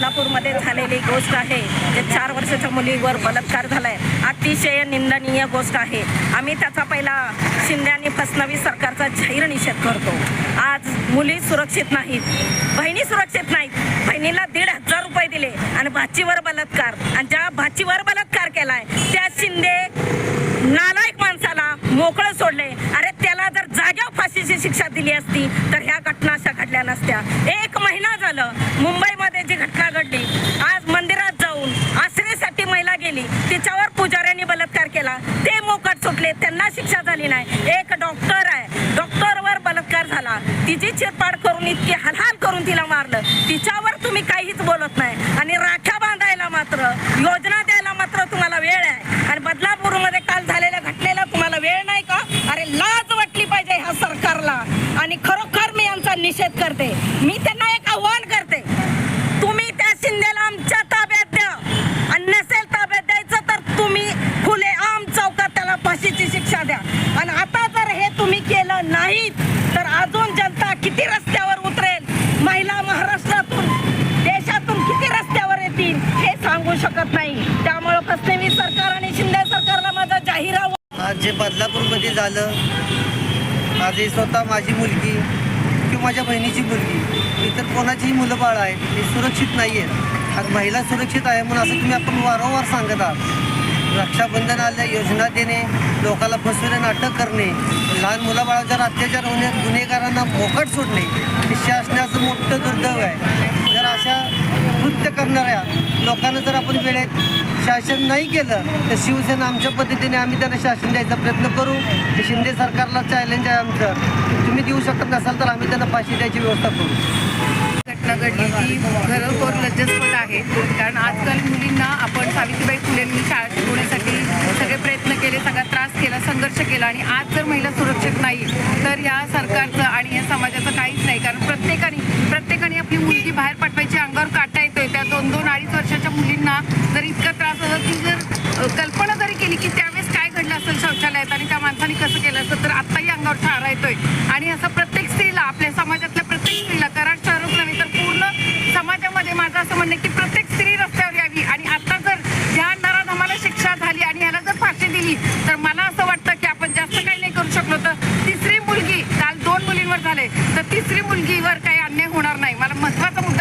बदलापूरमध्ये झालेली गोष्ट आहे. जे चार वर्षाच्या मुलीवर बलात्कार झालाय. अतिशय निंदनीय गोष्ट आहे. आम्ही त्याचा पहिला शिंदे आणि फसनवीस सरकारचा जाहीर निषेध करतो. आज मुली सुरक्षित नाहीत. बहिणी सुरक्षित नाहीत. बहिणीला दीड हजार रुपये दिले आणि भाचीवर बलात्कार. आणि ज्या भाचीवर बलात्कार केलाय त्या शिंदे नालायक माणसाला मोकळं सोडले. अरे त्याला जर जाग्यावर फाशीची शिक्षा दिली असती तर ह्या घटना अशा घडल्या नसत्या. एक मुंबईमध्ये जी घटना घडली आज मंदिरात जाऊन आश्रयसाठी महिला गेली तिच्यावर पुजाऱ्यांनी बलात्कार केला. ते मोकट सुटले त्यांना शिक्षा झाली नाही. एक डॉक्टर आहे. डॉक्टरवर बलात्कार झाला. तिची चिरपाड करून इतकी हलहाल करून तिला मारलं. तिच्यावर तुम्ही काहीच बोलत नाही. आणि राख्या बांधायला मात्र योजना द्यायला मात्र तुम्हाला वेळ आहे. आणि बदलापूरमध्ये काल झालेल्या घटनेला तुम्हाला वेळ नाही का? अरे लाज वाटली पाहिजे ह्या सरकारला. आणि खरोखर मी यांचा निषेध करते. मी त्यांना एक आव्हान करते तुम्ही त्या शिंदेला आमच्या ताब्यात द्या आणि नसेल ताब्यात द्यायचं तर तुम्ही फुले आम चौकात त्याला फाशीची शिक्षा द्या आणि आता जर हे तुम्ही केलं नाहीत तर अजून जनता किती रस्त्यावर उतरेल महिला महाराष्ट्रातून देशातून किती रस्त्यावर येतील हे सांगू शकत नाही. त्यामुळं फसवेमी सरकार आणि शिंदे सरकारला माझा जाहीर आज जे बदलापूरमध्ये झालं माझी स्वतः माझी मुलगी किंवा माझ्या बहिणीची मुलगी इतर कोणाचीही मुलं बाळ आहेत ती सुरक्षित नाही आहेत आज महिला सुरक्षित आहे म्हणून असं तुम्ही आपण वारंवार सांगत आहात. रक्षाबंधन आल्या योजना देणे लोकाला फसविणे नाटक करणे लहान मुलाबाळांवर अत्याचार होणे गुन्हेगारांना मोकट सोडणे हे शासनाचं मोठं दुर्दैव आहे. जर अशा कृत्य करणाऱ्या लोकांना जर आपण वेळेत शासन नाही केलं तर शिवसेना आमच्या पद्धतीने आम्ही त्यांना शासन द्यायचा प्रयत्न करू. ते शिंदे सरकारला चॅलेंज आहे आमचं. तुम्ही देऊ शकत नसाल तर आम्ही त्यांना फाशी द्यायची व्यवस्था करू. घटना घडली ती खरोखर लज्जस्पद आहे कारण आजकाल मुलींना आपण सावित्रीबाई फुलेंनी शाळा केलं आणि आज जर महिला सुरक्षित नाही तर ह्या सरकारचं आणि या समाजाचं काहीच नाही. कारण प्रत्येकाने प्रत्येकाने आपली मुलगी बाहेर पाठवायची अंगावर काटा येतोय. त्या दोन दोन अडीच वर्षाच्या मुलींना जर इतका त्रास होता की जर कल्पना जरी केली की त्यावेळेस काय घडलं असेल शौचालयात आणि त्या माणसाने कसं केलं असेल तर आत्ताही अंगावर ठारा येतोय. आणि असं प्रत्येक स्त्रीला आपल्या समाजातल्या प्रत्येक स्त्रीला कराड शहरच नव्हे तर पूर्ण समाजामध्ये माझं असं म्हणणं की प्रत्येक स्त्री रस्त्यावर यावी. आणि आत्ता जर ह्या नराधमाला शिक्षा झाली आणि ह्याला जर फाशी दिली तर मला असं झाले तर तिसरी मुलगीवर काही अन्याय होणार नाही. मला महत्त्वाचा मुद्दा